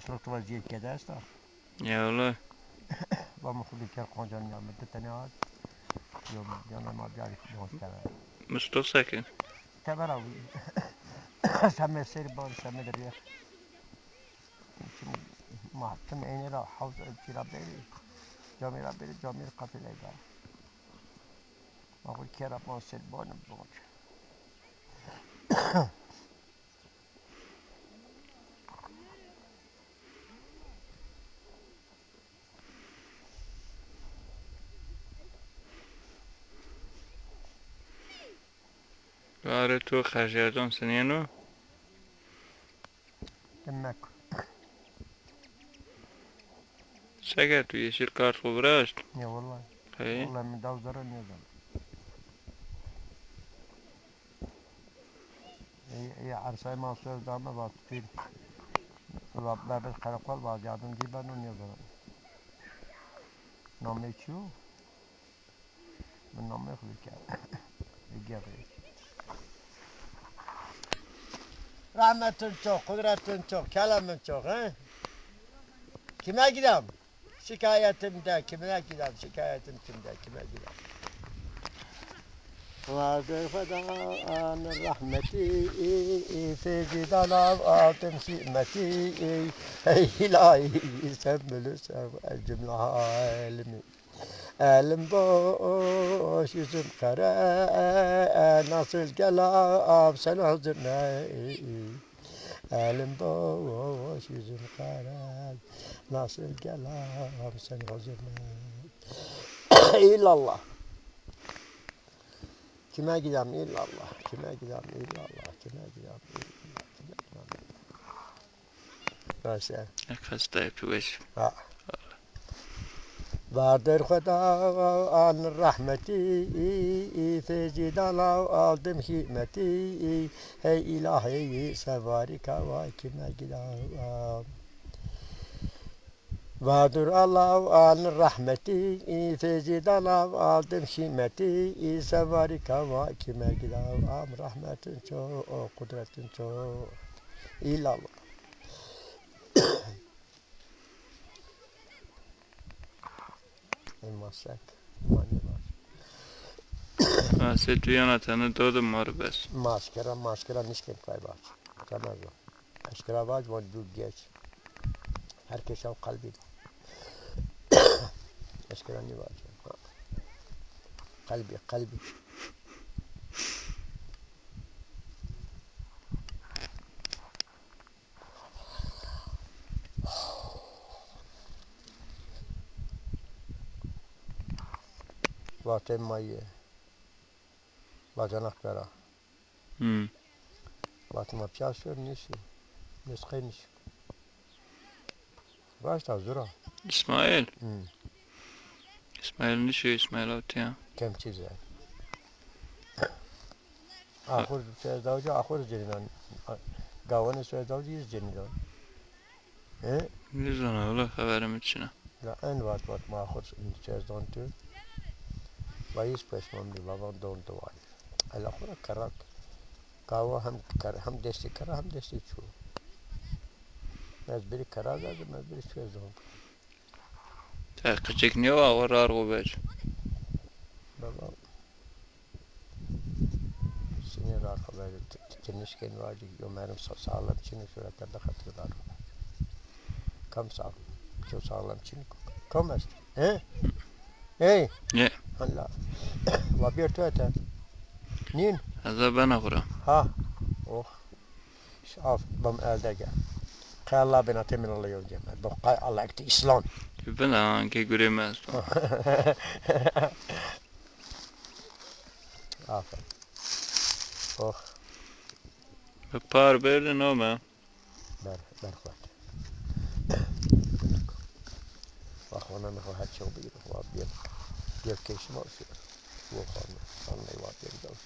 اشتراکتون از کده است یا الله با مخوبی کر قانجان یا مدت تنی هاد یا ما بیاری کنون کرد مستو سکن تبر آوی. از سیر بار سمه دریخ محتم اینی را حوض چی را بیری جامی را بیری جامی را قفل ایدار ما سیر بانم Var تو خرجاتون سنينو تمك سكت ويشيل كارت خبراش يا والله هي والله من داو زرن يزن هي عرسای ما söz dağına bak bir Rablar bir karakol var yardımcı ben onu yazarım. Namı içiyor. Ben namı yok bir kere. Rahmetin çok, kudretin çok, kelamın çok. He? Kime gidem? Şikayetim de, kime gidem? Şikayetim kimde, kime gidem? Vardır fedan rahmeti cidan altın himeti Ey ilahi sen bilirsen cümle halimi Elim boş, yüzüm kara, nasıl gelam sen hazırına. Elim boş, yüzüm kara, nasıl gelam sen hazırına. İllallah. Kime gidem illallah, kime gidem illallah, kime gidem illallah, kime gidem illallah. Neyse. Because they have to. Ha. Vardır Huda'nın rahmeti, fecidana aldım himeti, hey ilahi sevari kava kime gidem. Vardır Allah'ın rahmeti, fecidana aldım himeti, sevari kava kime gidem. Rahmetin çok, kudretin çok. İllallah. Elmasak, manilar. Asıl Jonathan'ı doğdum var bes. Maskara, maskara nisken kaybar. Kanazo. Maskara var, var bu geç. Herkes av kalbi. Maskara ne var? Ha. Kalbi, kalbi. Vatem mayı. Bacanak bera. Hmm. Vatma piyasıyor. Nişkı niş. Başta zura. İsmail. Hmm. İsmail ne şey İsmail Avtiyan? Kem çize. Ahur sözdavcı ahur cenidan. Gavanı sözdavcı yüz cenidan. E? Ne zaman öyle haberim içine. La en vat vat ma ahur sözdavcı वाइस पेशमान बाबा दोन तो वाइस अल्लाह पूरा करा कावा हम कर हम देसी करा हम देसी छू mezbiri karar verdi, mezbiri çözdü onu. Tehkicik ne var, var argo bec? Baba, sinir argo bec, tikinişken vardı, yomerim sağlam çini süretlerde hatırlar. Kam sağlam, çok sağlam çini, kam esti, he? Hey! Ne? Allah. Vad björ du äter? Nin? هذا بنا خورم. Ha? Oh. Af, bam eldege. Kalla bina temin alıyor cemel. Bokay Allah ekti İslam. بنا که گوری مز. Aferin. Oh. پار برد نومه. Ber, berkvat. Vahvana med har tjobb i det var 地壳什么的，武汉、省内话比较多。